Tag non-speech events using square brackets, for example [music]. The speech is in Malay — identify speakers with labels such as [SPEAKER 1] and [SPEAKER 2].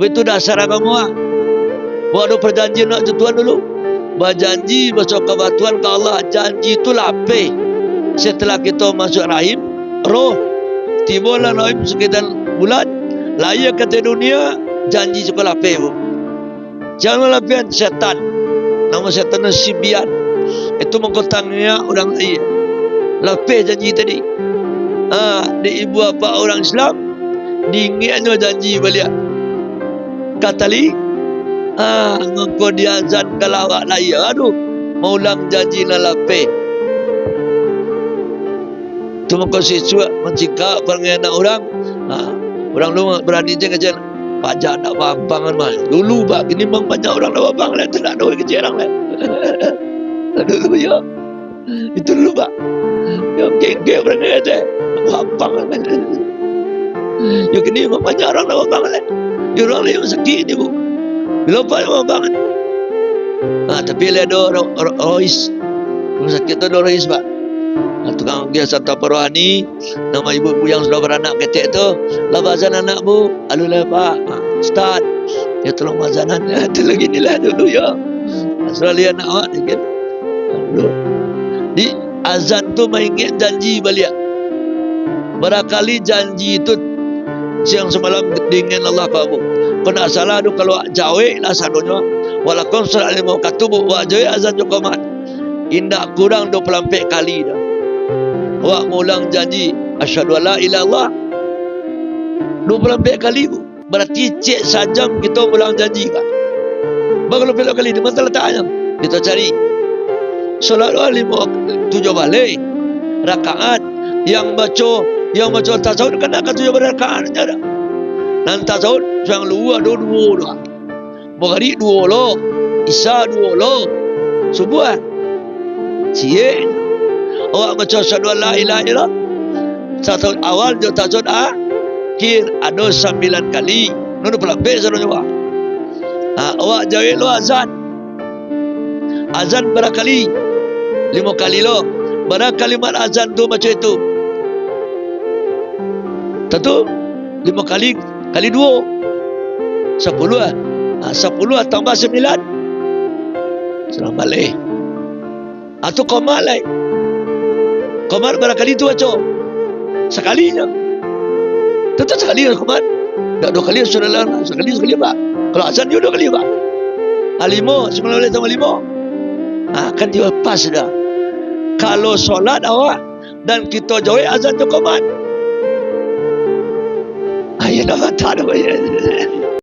[SPEAKER 1] Itu dasar agama ah. Buat ada perjanjian nak tu Tuhan dulu. Berjanji masuk kebatuan ke Allah. Janji itu lapis. Setelah kita masuk rahim, roh. Tibalah rahim sekitar bulan. Lahir kata dunia, janji lapis pun. Jangan lapis setan. Nama setan Sibian. Itu mengkotangnya orang lain. Lapis janji tadi. Ah, di ibu bapa orang Islam, dinginnya janji balik. Kata li, ah, ngko dia azan kalau awak laya, aduh, mau ulang janji na lapis. Tu mengko siswa mencikak perangai anak orang. Ah, orang lu berani je kerja pajak nak babang kan mal. Dulu pak, ini memang banyak orang nak babang lah, tidak ada kerja orang lah. [laughs] Dulu ya. Itu dulu pak. Ya geng-geng perangai aja. Babang kan. Ya kini memang banyak orang nak babang lah. Ya orang yang sakit ni bu. Bila apa yang babang kan. Ah, tapi orang orang rois. Rumah sakit tu ada rois pak. Ah, tukang dia satu perohani nama ibu-ibu yang sudah beranak ketek tu labazan anak bu alu lah pak ah, ustaz ya tolong mazanan [laughs] ya tu lagi ni lah dulu ya sudah lihat anak awak ni kan di azan tu mengingat janji balik barangkali janji itu siang semalam dengan Allah kamu kau nak salah tu kalau jawe lah sadonya walaupun surat lima katubu wa jawe azan juga mat. Indah kurang 24 kali dah. Awak mengulang janji Asyadu ala ila Allah 24 kali bu Berarti cik sajam kita ulang janji kan Baru belok kali Di mana letaknya Kita cari. Solat dua lima Tujuh balik. Rakaat Yang baca Yang baca tasawuf akan tujuh balik rakaat aja dah Dan tasawuf Yang luar dua dua dua Bukhari dua lo Isa dua lo Subuh Cik Awak baca syahadu la ilaha illallah. Satu awal dia tajud ah. Kir ada sembilan kali. Nunu pelapik sana juga ha, Awak jawab lo azan. Azan berapa kali? Lima kali lo Berapa kalimat azan tu macam itu Tentu Lima kali Kali dua. Sepuluh ah ha, Sepuluh tambah sembilan. Selamat balik. Atau komal lah. Komar barangkali tu baca Sekalinya Tentu sekali lah Komar Tak dua kali sudah lah. Sekali sekali pak. Kalau azan dia dua kali pak. Alimo Sembilan belas tambah lima. Ha, Kan dia pas dah. Kalau solat awak Dan kita jauh azan tu Komar የተፈታ ነው።